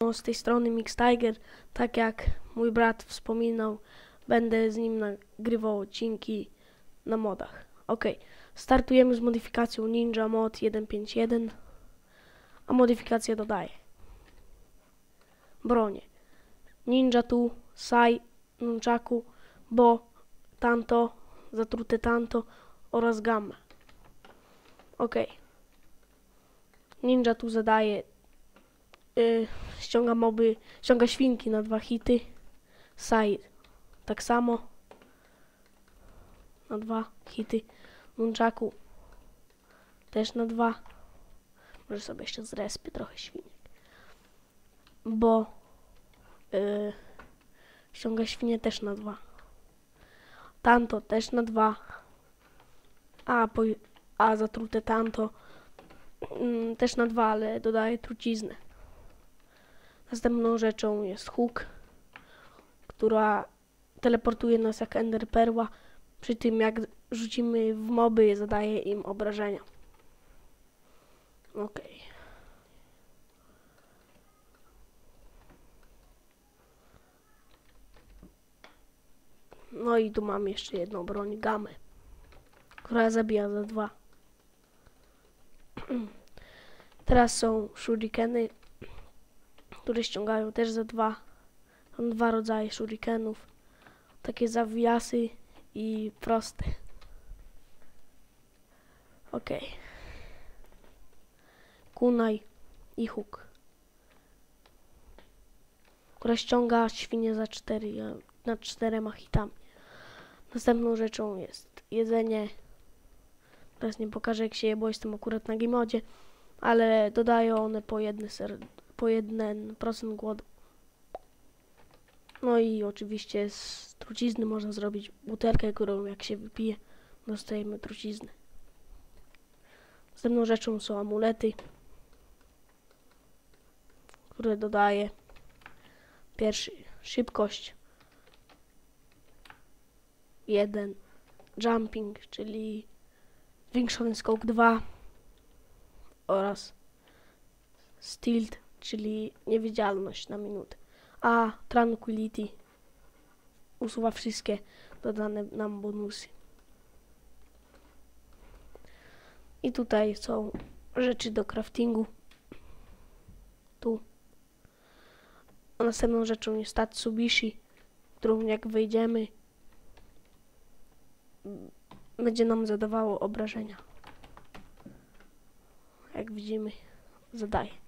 No, z tej strony Mix Tiger, tak jak mój brat wspominał, będę z nim nagrywał odcinki na modach. Ok, startujemy z modyfikacją Ninja Mod 1.5.1, a modyfikacja dodaje bronie. Ninja tu, Sai, Nunchaku, Bo, Tanto, Zatrute Tanto oraz Gamma. Ok. Ninja tu zadaje y, ściąga moby, ściąga świnki na dwa hity. Sai tak samo na dwa hity. Nunchaku też na dwa. Może sobie jeszcze zrespię trochę świnek. Bo y, ściąga świnie też na dwa. Tanto też na dwa. A, po, a zatrute tanto mm, też na dwa, ale dodaje truciznę. Następną rzeczą jest hook, która teleportuje nas jak Ender Perła. Przy tym jak rzucimy w moby, zadaje im obrażenia. Ok. No i tu mam jeszcze jedną broń, gamę, która zabija za dwa. Teraz są shurikeny, które ściągają też za dwa. Są dwa rodzaje shurikenów. Takie zawijasy i proste. Ok. Kunai i huk. Która ściąga świnie za cztery, nad czterema hitami. Następną rzeczą jest jedzenie. Teraz nie pokażę jak się je, bo jestem akurat na gimodzie, ale dodają one po jedny ser po 1% głodu. No i oczywiście z trucizny można zrobić butelkę, którą jak się wypije, dostajemy truciznę. Następną rzeczą są amulety, które dodaje pierwszy szybkość, jeden jumping, czyli zwiększony skok 2 oraz stilt czyli niewidzialność na minutę. A Tranquility usuwa wszystkie dodane nam bonusy. I tutaj są rzeczy do craftingu. Tu. A następną rzeczą jest Tatsubishi, którą jak wejdziemy będzie nam zadawało obrażenia. Jak widzimy, zadaje.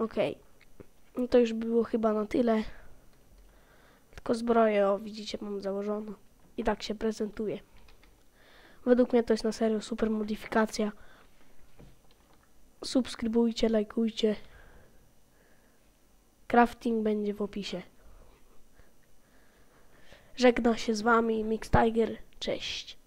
Okej. Okay. No to już było chyba na tyle. Tylko zbroję, o widzicie, mam założoną. I tak się prezentuje. Według mnie to jest na serio super modyfikacja. Subskrybujcie, lajkujcie. Crafting będzie w opisie. Żegna się z wami Mix Tiger. Cześć.